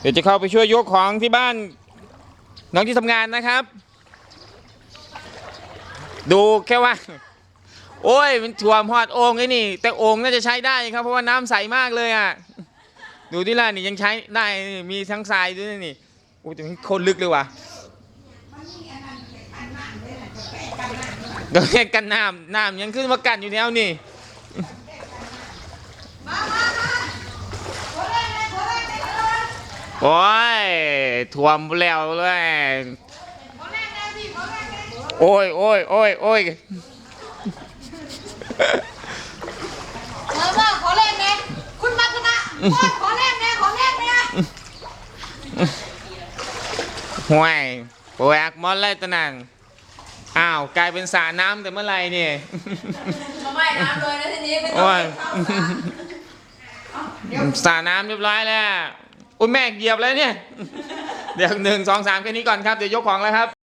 เดี๋ยวจะเข้าไปช่วยยกของที่บ้าน น้องที่ทำงานนะครับ ดูแค่ว่า โอ้ยมันถ่วมหอดโอ่งไอ้นี่ แต่โอ่งน่าจะใช้ได้ครับ เพราะว่าน้ำใสมากเลยอะ ดูที่ล่ะนี่ยังใช้ได้นี่มีทั้งทรายด้วยนี่โอ้ยแต่มันโคนลึกเลยว่ะก็แค่กันน้ำน้ำยังขึ้นมากันอยู่แล้วนี่ โอ้ยท่วมแล้วเลยโอ้ยโอ้ยโอ้ยโอ้ยเออว่าขอเล่นเนี่ยคุณมัทนะขอเล่นเนี่ยขอเล่นเนี่ยห่วยแหวกมอดเลยตะนันอ้าวกลายเป็นสระน้ำแต่เมื่อไหร่เนี่ยมาไม่น้ำเลยนะทีนี้ไม่ต้อโอ้งยเข้าน้ำเรียบร้อยแล้ว อุ้ยแม่เหยียบแล้วเนี่ย เดี๋ยวหนึ่งสองสามแค่นี้ก่อนครับ เดี๋ยวยกของแล้วครับ